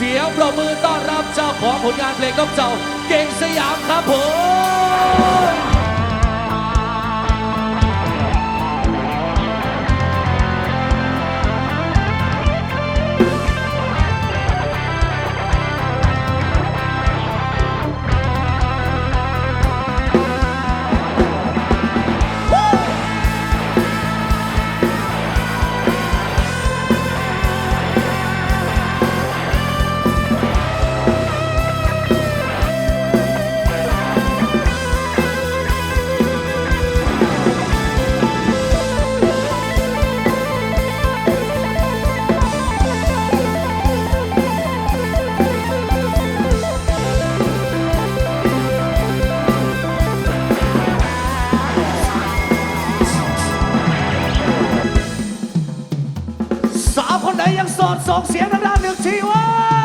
เสียงปรบมือต้อนรับเจ้าของผลงานเพลงนกเจ้า เก่งสยามครับผม ยังโสดส่งเสียงทางด้านหนึ่งทีไว้ย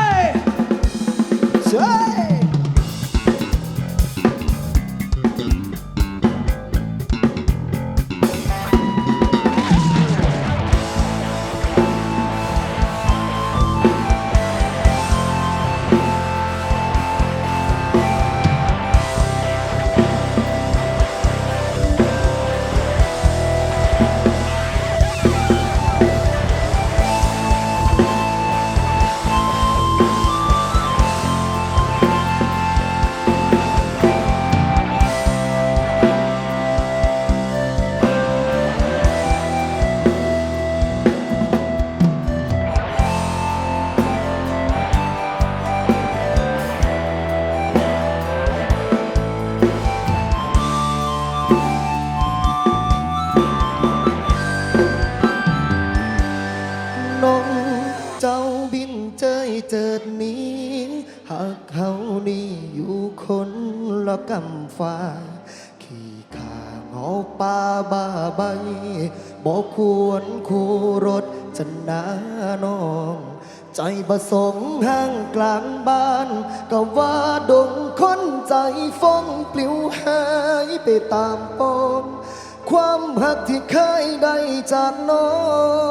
าบินเจยเจิดหนี้ หากเขานี่อยู่คนละกำฟ้าขี่ขาเงาป่าบ้าใบบอกควรคู่รถจะนาน้อง ใจประสงค์ห้างกลางบ้าน ก็ว่าดงคนใจฟ้องปลิวหายไปตามปมความหักที่เคยได้จากน้อง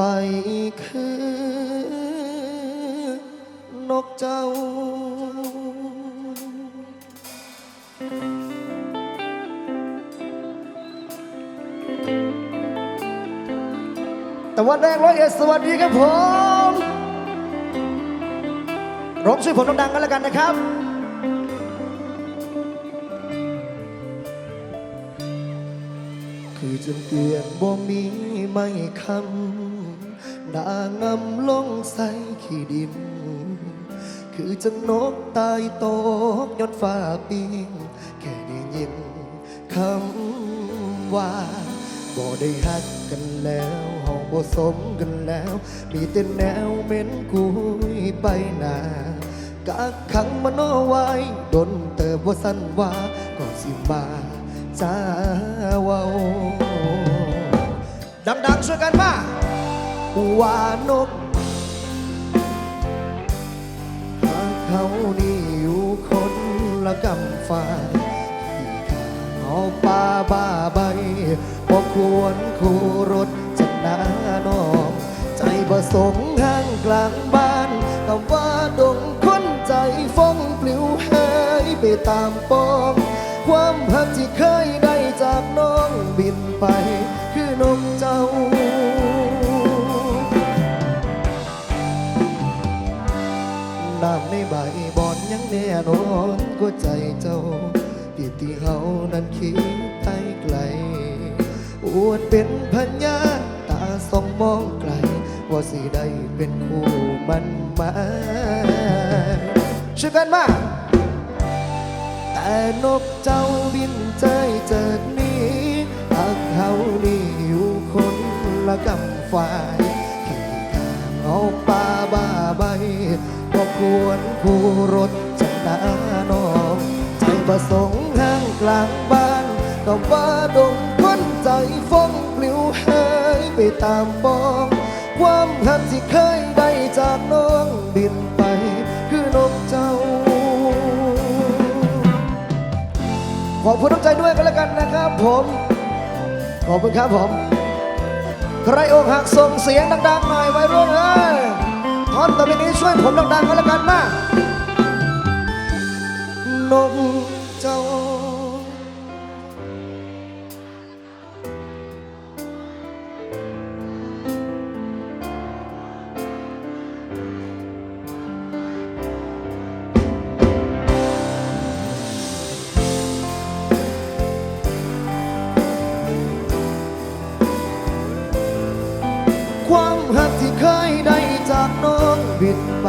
ไปคือนกเจ้า แต่วันแรกร้อยเอ็ดสวัสดีครับผมร้องช่วยผมดังๆกันแล้วกันนะครับคือจนเกลียดบ่มีไม่คำ ด่างำลงใส่ขี้ดิน คือจังนกตายตกยอดฟ้าปิงแค่ได้ยินคำว่าบ่ได้ฮักกันแล้วห้องบ่สมกันแล้ว มีแต่แนวเหม็นกุยไปหนากักขังมันไว้ดนเติบว่าสั้นว่าก็สิมาจ้าวาดังๆช่วยกันมา ว่านกหากเขานี่อยู่คนละกำฟ้าที่ข้าเอาป่าบ้าใบบอกควรคู่รถจะนาน้องใจประสงค์ห้างกลางบ้านคำว่าดงคนใจฟ้องปลิวหายไปตามปอง ความหักที่เคยได้จากน้องบินไป แน่นอนก็ใจเจ้าที่ที่เฮานั้นคิดไปไกล อวดเป็นพญญาตาสองมองไกล ว่าสิได้เป็นคู่มันมาช่วยกันมา แต่นกเจ้าบินใจเจิดหนี้หากเขานี่อยู่คนละกำฝ่ายขี่ข้างเอาป่าบ้าใบก็ควรคู่รถจะนาน้องใจประสงค์ห้างกลางบ้านก็ว่าดงคนใจฟ้องปลิวหายไปตามปอง ความหักที่เคยได้จากน้องบินไป คือนกเจ้า ขอบคุณน้ำใจด้วยกันแล้วกันนะครับผม ขอบคุณครับผม ใครอกหักส่งเสียงดังๆหน่อยไว้รุ่นเอ้ยท่อนต่อไปนี้ช่วยผมดังๆกันแล้วกันมา นกเจ้า ความหักที่เคยได้จากน้องบินไป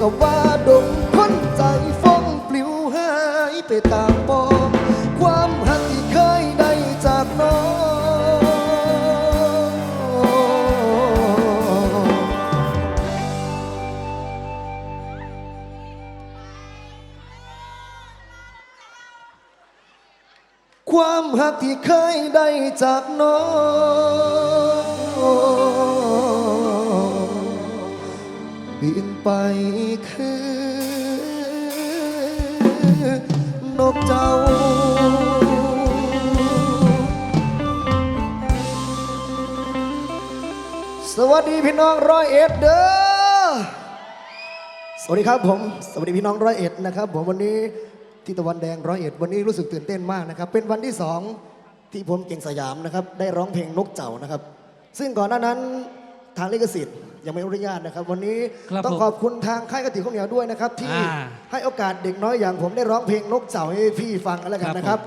กว่าดงคนใจฟ้องปลิวหายไปตามปองความหักที่เคยได้จากน้องความหักที่เคยได้จากน้อง ไปคือนกเจ้า สวัสดีพี่น้องร้อยเอ็ดเด้อ สวัสดีครับผม สวัสดีพี่น้องร้อยเอ็ดนะครับผมวันนี้ที่ตะวันแดงร้อยเอ็ดวันนี้รู้สึกตื่นเต้นมากนะครับ เป็นวันที่สองที่ผมเก่งสยามนะครับ ได้ร้องเพลงนกเจ้านะครับ ซึ่งก่อนหน้านั้นทางลิขสิทธิ์ ยังไม่อนุญาตนะครับ วันนี้ครับต้องผมขอบคุณทางค่ายกระติกข้าวเหนียวด้วยนะครับ ที่อ่าให้โอกาสเด็กน้อยอย่างผมได้ร้องเพลงนกเจ้าให้พี่ฟังกันแล้วกันนะครับ